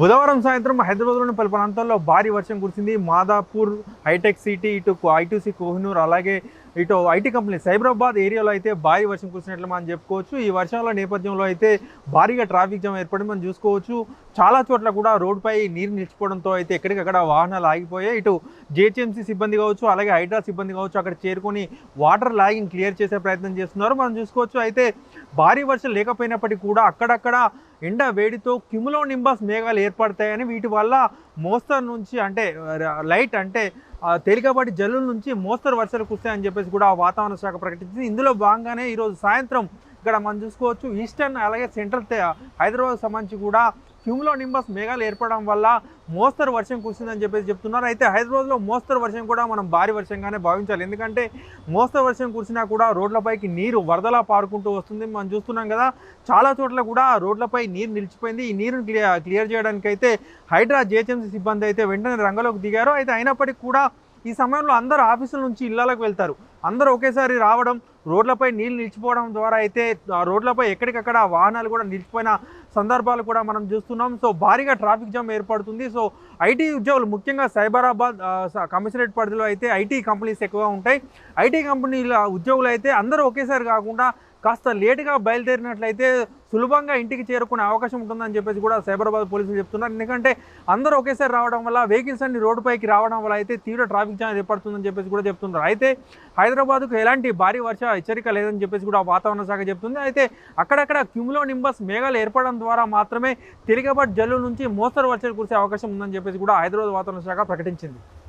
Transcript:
బుధవారం సాయంత్రం హైదరాబాద్లోని పలు ప్రాంతాల్లో భారీ వర్షం కురిసింది. మాదాపూర్ హైటెక్ సిటీ ఇటు ఐటీసీ కోహినూర్ అలాగే ఇటు ఐటీ కంపెనీ సైబరాబాద్ ఏరియాలో అయితే భారీ వర్షం కురిసినట్లు మనం చెప్పుకోవచ్చు. ఈ వర్షాల నేపథ్యంలో అయితే భారీగా ట్రాఫిక్ జామ్ ఏర్పడి మనం చూసుకోవచ్చు. చాలా చోట్ల కూడా రోడ్డుపై నీరు నిలిచిపోవడంతో అయితే ఎక్కడికక్కడ వాహనాలు ఆగిపోయాయి. ఇటు జేహెచ్ఎంసీ సిబ్బంది కావచ్చు అలాగే హైడ్రా సిబ్బంది కావచ్చు అక్కడ చేరుకొని వాటర్ లాగింగ్ క్లియర్ చేసే ప్రయత్నం చేస్తున్నారు. మనం చూసుకోవచ్చు అయితే భారీ వర్షం లేకపోయినప్పటికీ కూడా అక్కడక్కడ ఎండ వేడితో క్యుములో నింబాస్ మేఘాలు ఏర్పడతాయని వీటి వల్ల మోస్తరు నుంచి అంటే లైట్ అంటే తేలికపాటి జల్లుల నుంచి మోస్తరు వర్షాలు కురుస్తాయని చెప్పేసి కూడా వాతావరణ శాఖ ప్రకటించింది. ఇందులో భాగంగానే ఈరోజు సాయంత్రం ఇక్కడ మనం చూసుకోవచ్చు ఈస్టర్న్ అలాగే సెంట్రల్ తే- హైదరాబాద్ సంబంధించి కూడా క్యూమ్లో నింబస్ మేఘాలు ఏర్పడడం వల్ల మోస్తరు వర్షం కురిసిందని చెప్పేసి చెప్తున్నారు. అయితే హైదరాబాద్లో మోస్తరు వర్షం కూడా మనం భారీ వర్షంగానే భావించాలి. ఎందుకంటే మోస్తరు వర్షం కురిసినా కూడా రోడ్లపైకి నీరు వరదలా పారుకుంటూ వస్తుంది. మనం చూస్తున్నాం కదా చాలా చోట్ల కూడా రోడ్లపై నీరు నిలిచిపోయింది. ఈ నీరుని క్లియర్ క్లియర్ చేయడానికి అయితే హైడ్రా జిహెచ్ఎంసీ సిబ్బంది అయితే వెంటనే రంగంలోకి దిగారు. అయితే అయినప్పటికీ కూడా ఈ సమయంలో అందరూ ఆఫీసుల నుంచి ఇళ్ళకు వెళ్తారు. అందరూ ఒకేసారి రావడం రోడ్లపై నీళ్ళు నిలిచిపోవడం ద్వారా అయితే రోడ్లపై ఎక్కడికక్కడ వాహనాలు కూడా నిలిచిపోయిన సందర్భాలు కూడా మనం చూస్తున్నాం. సో భారీగా ట్రాఫిక్ జామ్ ఏర్పడుతుంది. సో ఐటీ ఉద్యోగులు ముఖ్యంగా సైబరాబాద్ స- కమిషనరేట్ పరిధిలో అయితే ఐటీ కంపెనీస్ ఎక్కువగా ఉంటాయి. ఐటీ కంపెనీల ఉద్యోగులు అయితే అందరూ ఒకేసారి కాకుండా కాస్త లేటుగా బయలుదేరినట్లయితే సులభంగా ఇంటికి చేరుకునే అవకాశం ఉంటుందని చెప్పేసి కూడా సైబరాబాద్ పోలీసులు చెప్తున్నారు. ఎందుకంటే అందరూ ఒకేసారి రావడం వల్ల వెహికల్స్ అన్ని రోడ్డుపైకి రావడం వల్ల అయితే తీవ్ర ట్రాఫిక్ జామ్ ఏర్పడుతుందని చెప్పేసి కూడా చెప్తున్నారు. అయితే హైదరాబాద్కు ఎలాంటి భారీ వర్ష హెచ్చరిక లేదని చెప్పేసి కూడా వాతావరణ శాఖ చెప్తుంది. అయితే అక్కడక్కడ క్యూమ్లో నింబస్ మేఘాలు ఏర్పడడం ద్వారా మాత్రమే తేలికపాటి జల్లు నుంచి మోస్తరు వర్షాలు కురిసే అవకాశం ఉందని చెప్పేసి కూడా హైదరాబాద్ వాతావరణ శాఖ ప్రకటించింది.